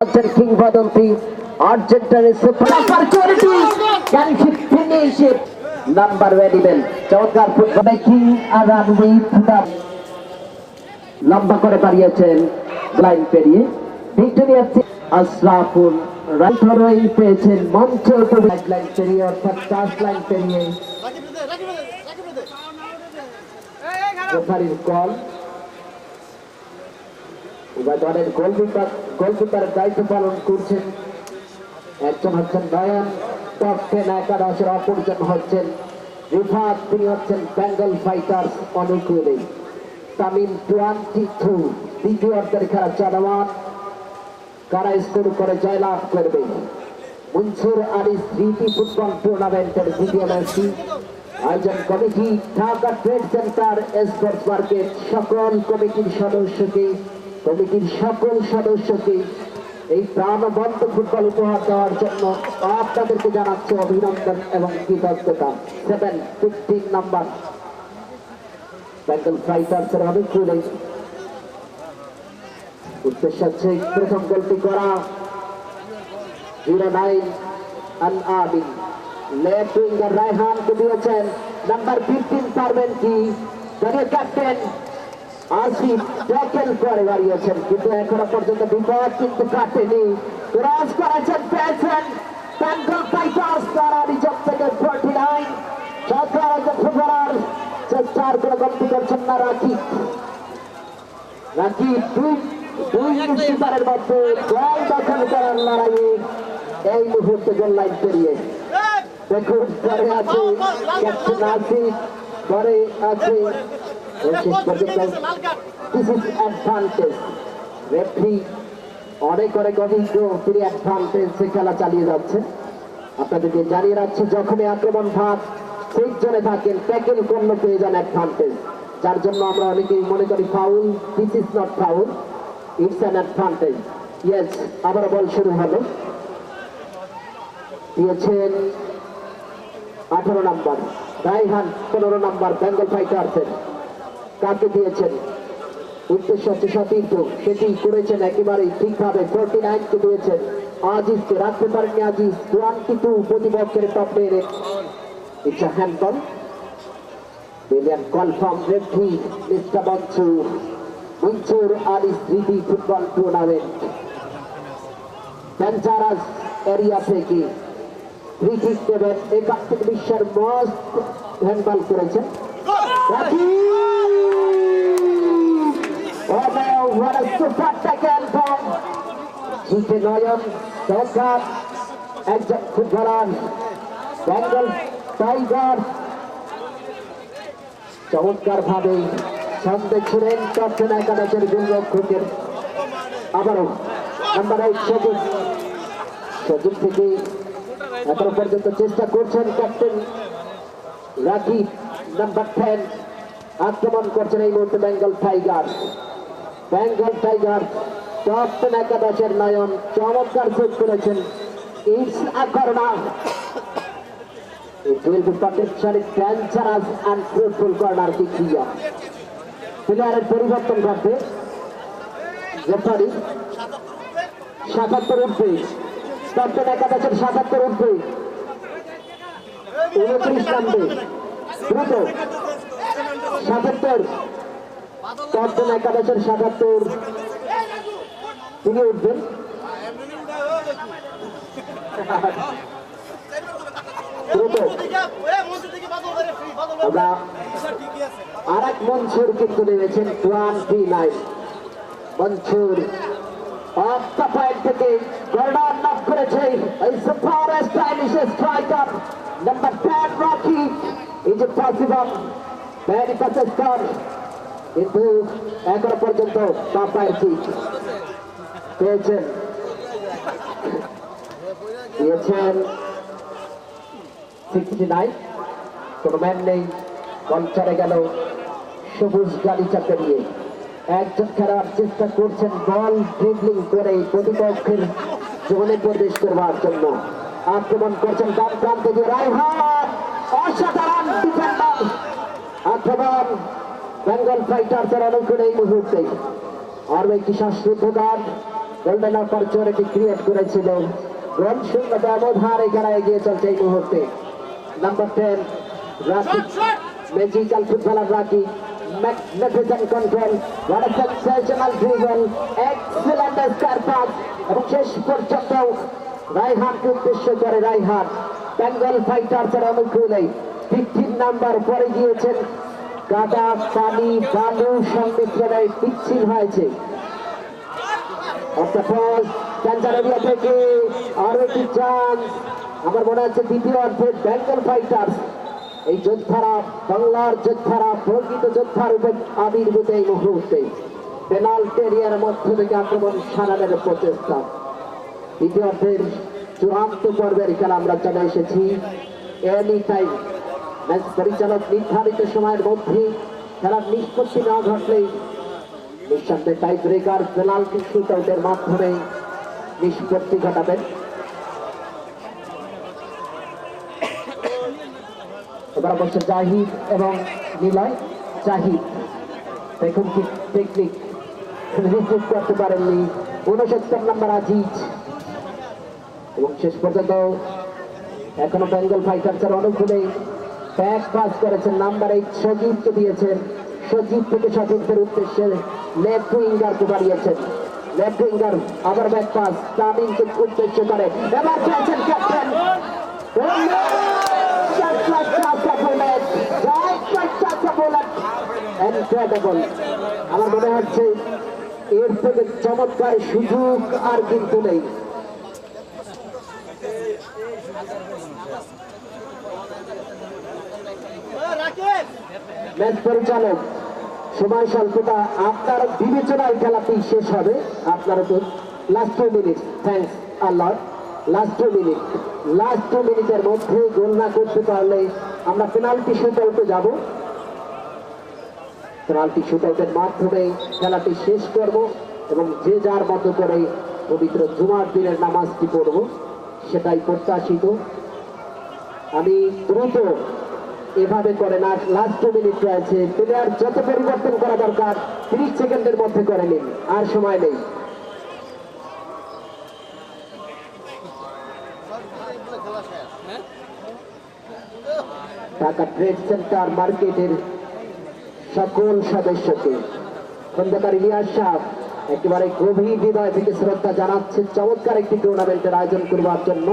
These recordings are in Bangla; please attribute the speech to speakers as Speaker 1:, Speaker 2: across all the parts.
Speaker 1: আছেন কিংবদন্তি আর্জেন্টাইনের super quality he finish number ওয়েডিবেল চমৎকার ফুটবল কিং আর ফুটার লম্বা করে বাড়িয়েছেন লাইন পেরিয়ে। ভিক্টোরিয়া আশরাফুল রাইটরই পেয়েছেন মঞ্চ উপরে লাইন পেরিয়ে অর্থাৎ টাচ লাইন পেরিয়ে। রেফারির কল দলের গোলকিপার গোলকিপারের দায়িত্ব পালন করছেন একজন হচ্ছেন নয়ন টপ একাদশের অপরজন হচ্ছেন রিফাত, তিনি হচ্ছেন বেঙ্গল ফাইটার্স অনুকূলে। তামিম টোয়েন্টি টু, দ্বিতীয় অর্ধের খেলা চলমান। কারা স্কোর করে জয়লাভ করবে? মনসুর আলী স্মৃতি ফুটবল টুর্নামেন্টের দ্বিতীয় ম্যাচটি আয়োজন committee, Dhaka trade center, sports market, সকল কমিটির সদস্যকে কমিটির সকল সদস্যকে এই প্রাণবন্ত ফুটবল উপহার দেওয়ার জন্য আপনাদেরকে জানাচ্ছি অভিনন্দন এবং কৃতজ্ঞতা। সেভেন ফিফটিন নাম্বার অনুকূলে উদ্দেশ্য হচ্ছে প্রথম গোলটি করা। Zero nine Al Abin left winger দিয়েছেন। নাম্বার ফিফটিন পারবেন কি? দলীয় ক্যাপ্টেন আসিফ ট্যাকেল করে দাঁড়িয়েছেন কিন্তু এখনও পর্যন্ত বিপদ কিন্তু কাটেনি। ক্রস করেছেন পেয়েছেন বেঙ্গল ফাইটার্স তারা নিচক থেকে ফোর্টি নাইন সরকার ফুটবলার চেষ্টার কোনো গল্প করছেন না রাখি রাখি দুই দুই কিপারের মধ্যে জল দখল করার লড়াইয়ে এই মুহূর্তে গোল লাইন পেরিয়ে। দেখুন পরে আছে ক্যাপ্টেন আসিফ পরে আছে দিস ইজ অ্যাডভান্টেজ রেফারি অনেক অনেক অভিজ্ঞ তিনি অ্যাডভান্টেজে খেলা চালিয়ে যাচ্ছেন। আপনাদেরকে জানিয়ে রাখছি যখনই আক্রমণ ভাগ সেই জনে থাকেন ট্যাকেল করলে পেয়ে যান অ্যাডভান্টেজ যার জন্য আমরা অনেকেই মনে করি foul this is not foul it's an advantage yes আবার বল শুরু হলো। দিয়েছেন আঠারো নাম্বার রাইহান পনেরো নাম্বার বেঙ্গল ফাইটার্সের কাকে দিয়েছেন? উদ্দেশ্য হচ্ছে সতীর্থ সেটি করেছেন একেবারেই ঠিকভাবে। ফোরটি নাইনকে দিয়েছেন আজিজকে রাখতে পারেননি আজিজ। টোয়েন্টি টু প্রতিপক্ষের top it's handball billion confirm রেফি mister Ali Smriti football tournament area থেকে ফ্রি কিক দেবেন একাত্তর বিশ্বের মস্ত হ্যান্ডবল করেছেন। রাখি super tackle from জিতে নয়ন সরকার একজন ফুটবলার, বেঙ্গল টাইগার। চমৎকার ভাবে সামনে ছিলেন ক্যাপ্টেন একাদশের গোলরক্ষকের আবারও নাম্বার এইট সবুজ সবুজ থেকে এখনও পর্যন্ত চেষ্টা করছেন ক্যাপ্টেন রাকিব নাম্বার টেন আক্রমণ করছেন এই মুহূর্তে Bengal tiger. Bengal tiger, captain একাদশের নয়ন, চমৎকার সেট করেছেন। It's It will be potentially dangerous and fruitful পরিবর্তন ঘটবে। সাতাত্তর উঠবে ক্যাপ্টেন একাদশের সাতাত্তর উঠবে উনত্রিশ নামবে দ্রুত। সাতাত্তর। ক্যাপ্টেন একাদশের সাতাত্তর। তিনি উঠবেন। আর এক মনসুর কিন্তু নেমেছেন টোয়েন্টি নাইন। পয়েন্ট থেকে কর্নার নক করেছে এই super stylish striker number ten Rocky. Is possible? Very পসেস্টার কিন্তু এখনও পর্যন্ত ঠিক। পেয়েছেন। Sixty nine. ম্যান নেই। গেল সবুজ গালিচাকে নিয়ে। একজন খেলার চেষ্টা করছেন বল ড্রিবলিং করে প্রতিপক্ষের জোনে প্রবেশ করবার জন্য। আক্রমণ করছেন প্রান্ত দিয়ে রায়হান। অসাধারণ আক্রমণ বেঙ্গল ফাইটার্সের অনুকূলে এই মুহূর্তে আর একটি শ্বাসরুদ্ধকার গোল্ডেন অপরচুনিটি ক্রিয়েট করেছিল। রন শূন্য ব্যবধান এখানে এগিয়ে চলছে এই মুহূর্তে। Number ten magical footballer magnificent control স্কার পাস এবং শেষ পর্যন্ত রাইহানকে উদ্দেশ্য করে রাইহান বেঙ্গল ফাইটার্সের অনুকূলে ফিফটিন নাম্বার পরে গিয়েছেন। কাদা পানি বালু সংমিশ্রণে পিচ্ছিল হয়েছে। থেকে আরও একটি চান্স আমার মনে হচ্ছে দ্বিতীয় অর্থে বেঙ্গল ফাইটার্স এই যোদ্ধারা, বাংলার যোদ্ধারা, প্রকৃত যোদ্ধার উপর আবির্ভূত এই মুহূর্তে। এরিয়ার মধ্য থেকে আক্রমণ সারানোর প্রচেষ্টা। দ্বিতীয় অর্থের চূড়ান্ত পর্বের খেলা আমরা চলে এসেছি। এনি টাইম ম্যাচ পরিচালক নির্ধারিত সময়ের মধ্যে খেলার নিষ্পত্তি না ঘটলেই নিঃসন্দেহে টাই ব্রেকার পেনাল্টি শুট আউটের মাধ্যমে নিষ্পত্তি ঘটাবেন। এবার অবশ্য জাহিদ এবং নিলয়। জাহিদ, দেখুন কি টেকনিক রিসিভ করতে পারেননি। উনসত্তর নম্বর আজিজ। এবং শেষ পর্যন্ত এখনও বেঙ্গল ফাইটার্সের অনুকূলে ব্যাক পাস করেছেন, নাম্বার এইট সজীবকে দিয়েছেন। সজীব থেকে সজীবদের উদ্দেশ্যে লেফট উইঙ্গারকে বাড়িয়েছেন। লেফট উইঙ্গার আবার ব্যাক পাস তামিমকে উদ্দেশ্য করে। এবার খেলছেন ক্যাপ্টেন আমার মনে হচ্ছে এর থেকে চমৎকার সুযোগ আর কিন্তু নেই। ম্যাচ পরিচালক সময় স্বল্পতা, আপনার বিবেচনায় খেলাটি শেষ হবে। আপনার তো লাস্ট টু মিনিট থ্যাংকস আল্লাহ last two minute last two মিনিটের মধ্যে গোল না করতে পারলে আমরা পেনাল্টি শুট আউটে যাব। পেনাল্টি শুট আউটের মাধ্যমে খেলাটি শেষ করব এবং যে যার মতো করে পবিত্র জুমার দিনের নামাজটি পড়ব, সেটাই প্রত্যাশিত। আমি দ্রুত এভাবে করে না। লাস্ট টু মিনিট রয়েছে। প্লেয়ার যত পরিবর্তন করা দরকার, তিরিশ সেকেন্ডের মধ্যে করে নিন। আর সময় নেই। ঢাকা ট্রেড সেন্টার মার্কেটের সকল সদস্যকে খন্দকার ইলিয়াস একেবারে গভীর হৃদয় থেকে শ্রদ্ধা জানাচ্ছে চমৎকার একটি টুর্নামেন্টের আয়োজন করবার জন্য।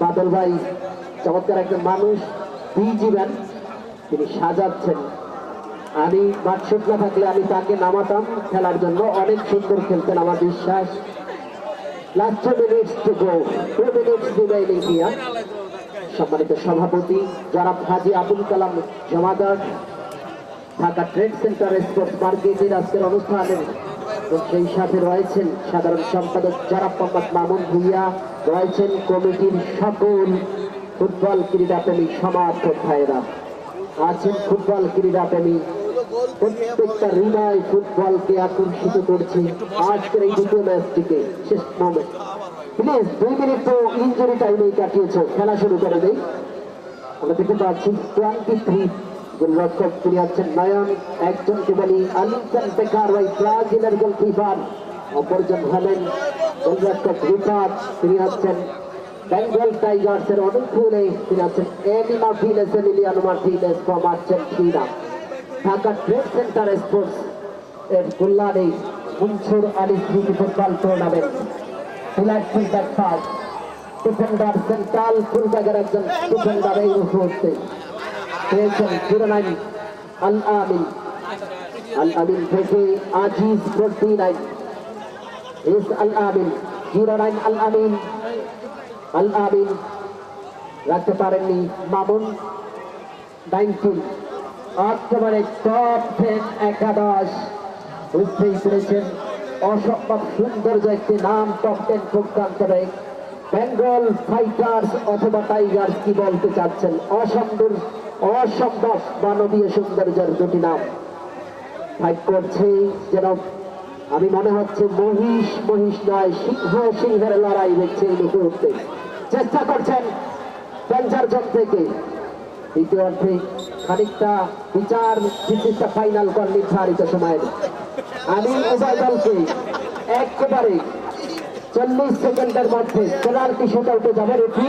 Speaker 1: বাদল ভাই, চমৎকার একজন মানুষ। জীবন তিনি সাজাচ্ছেন। আমি মাঠ শুকনা থাকলে আমি তাকে নামাতাম খেলার জন্য। অনেক সুন্দর খেলতেন আমার বিশ্বাস। Last minutes to go two minutes remaining here সম্মানিত সভাপতি, যারা Haji Abul Kalam Jamadar, Dhaka trade centre sports মার্কেটের আজকের অনুষ্ঠানের সেই সাথে রয়েছেন সাধারণ সম্পাদক যারা মোহাম্মদ মামুন ভুইয়া। রয়েছেন কমিটির সকল ফুটবল ক্রীড়াপ্রেমী সমার্থক ভাইয়েরা আছেন ফুটবল ক্রীড়াপ্রেমী। প্রত্যেকটা হৃদয় ফুটবলকে আকর্ষিত করছে। আজকের এই দ্বিতীয় ম্যাচটিকে শেষ মোমেন্ট প্লিজ, দুই মিনিট তো ইঞ্জুরি টাইমে কাটিয়েছ। খেলা শুরু করে দেই। আমরা দেখতে পাচ্ছি টোয়েন্টি থ্রি গোলরক্ষক তিনি আছেন নয়ন। একজনকে বলি আলিমসান বেকার ওই ব্রাজিলের গোলকিপার অপরজন হলেন গোলরক্ষক রিফাত। তিনি আছেন বেঙ্গল টাইগার্সের অনুকূলে তিনি আছেন Emi Martinez, Emiliano Martinez, from Argentina. Dhaka trade center sports এর কল্যাণে Munsur Ali Smriti football tournament delightful back pass defender central ফুলব্যাগের একজন ডিফেন্ডার এই মুহূর্তে। পেয়েছেন জিরো নাইন আল আমিন। আল আমিন থেকে Aziz forty nine is Al Amin zero nine Al Amin. Al Amin রাখতে পারেননি, মামুন, নাইনটিন। একেবারে টপ টেন একাদশ বুঝতেই পেরেছেন অসম্ভব সৌন্দর্য একটি নাম, top ten program Bengal fighters অথবা টাইগার্স কি বলতে চাচ্ছেন? অসম্ভব অসম্ভব মানবীয় সৌন্দর্যের দুটি নাম। ফাইট করছে যেন, আমি মনে হচ্ছে মহিষ মহিষ নয়, সিংহ, সিংহের লড়াই দেখছে এই মুহূর্তে। চেষ্টা করছেন পঞ্চাশ জন থেকে। অর্থে খানিকটা বিচার বিশিষ্ট ফাইনাল কর নির্ধারিত সময়ের। আমি উভয় দলকে একেবারে চল্লিশ সেকেন্ডের মধ্যে পেনাল্টি শুট আউটে যাবে রেফি